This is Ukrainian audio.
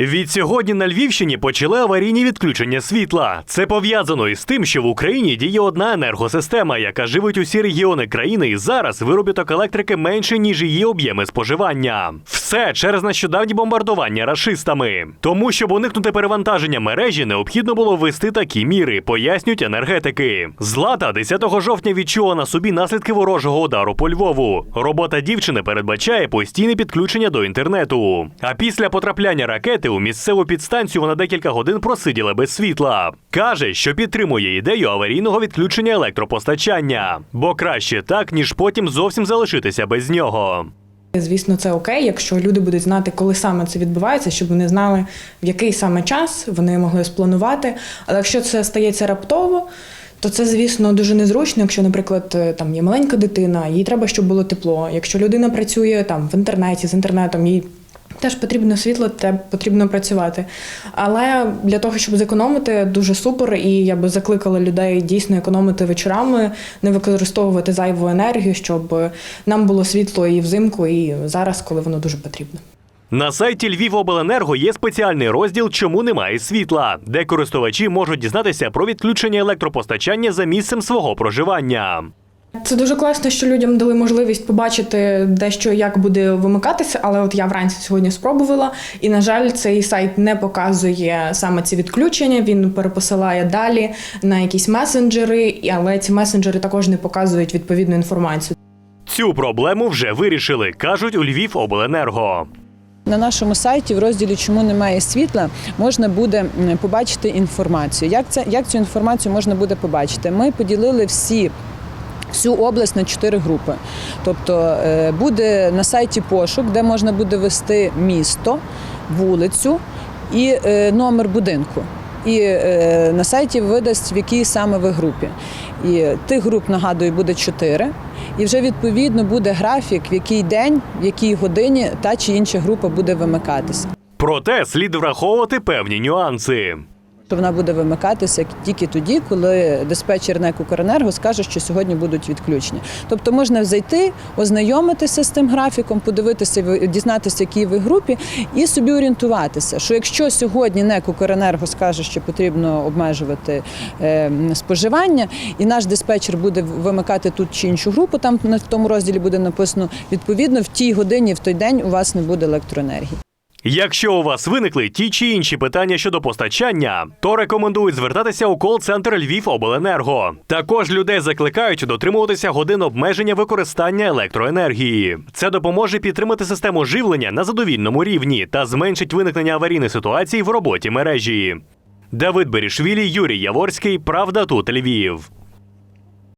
Від сьогодні на Львівщині почали аварійні відключення світла. Це пов'язано із тим, що в Україні діє одна енергосистема, яка живить усі регіони країни, і зараз виробіток електрики менше, ніж її об'єми споживання. Все через нещодавні бомбардування рашистами. Тому, щоб уникнути перевантаження мережі, необхідно було ввести такі міри, пояснюють енергетики. Злата 10 жовтня відчула на собі наслідки ворожого удару по Львову. Робота дівчини передбачає постійне підключення до інтернету. А після потрапляння ракети у місцеву підстанцію вона декілька годин просиділа без світла. Каже, що підтримує ідею аварійного відключення електропостачання, бо краще так, ніж потім зовсім залишитися без нього. Звісно, це окей, якщо люди будуть знати, коли саме це відбувається, щоб вони знали, в який саме час вони могли спланувати. Але якщо це стається раптово, то це, звісно, дуже незручно. Якщо, наприклад, е, там є маленька дитина, їй треба, щоб було тепло. Якщо людина працює там в інтернеті з інтернетом, їй теж потрібно світло, треба потрібно працювати. Але для того, щоб зекономити, дуже супер, і я би закликала людей дійсно економити вечорами, не використовувати зайву енергію, щоб нам було світло і взимку, і зараз, коли воно дуже потрібно. На сайті Львівобленерго є спеціальний розділ Чому немає світла, де користувачі можуть дізнатися про відключення електропостачання за місцем свого проживання. Це дуже класно, що людям дали можливість побачити дещо, як буде вимикатися. Але от я вранці сьогодні спробувала, і на жаль, цей сайт не показує саме ці відключення. Він перепосилає далі на якісь месенджери, але ці месенджери також не показують відповідну інформацію. Цю проблему вже вирішили, кажуть у Львівобленерго. На нашому сайті в розділі Чому немає світла можна буде побачити інформацію. Як це як цю інформацію можна буде побачити? Ми поділили всі. Всю область на чотири групи. Тобто е, буде на сайті пошук, де можна буде ввести місто, вулицю і е, номер будинку. І е, на сайті видасть, в якій саме ви групі. І тих груп, нагадую, буде чотири. І вже відповідно буде графік, в який день, в якій годині та чи інша група буде вимикатися. Проте слід враховувати певні нюанси. То вона буде вимикатися тільки тоді, коли диспетчер НЕК «Укренерго» скаже, що сьогодні будуть відключення. Тобто можна зайти, ознайомитися з тим графіком, подивитися, ви- дізнатися, в якій ви групі, і собі орієнтуватися, що якщо сьогодні НЕК «Укренерго» скаже, що потрібно обмежувати е, споживання, і наш диспетчер буде вимикати тут чи іншу групу, там в тому розділі буде написано відповідно в тій годині, в той день у вас не буде електроенергії. Якщо у вас виникли ті чи інші питання щодо постачання, то рекомендують звертатися у кол-центр Львівобленерго. Також людей закликають дотримуватися годин обмеження використання електроенергії. Це допоможе підтримати систему живлення на задовільному рівні та зменшить виникнення аварійних ситуацій в роботі мережі. Давид Берішвілі, Юрій Яворський. Правда тут Львів.